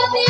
আমি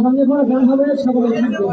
আগামী বড় গান হবে সকলে থাকবে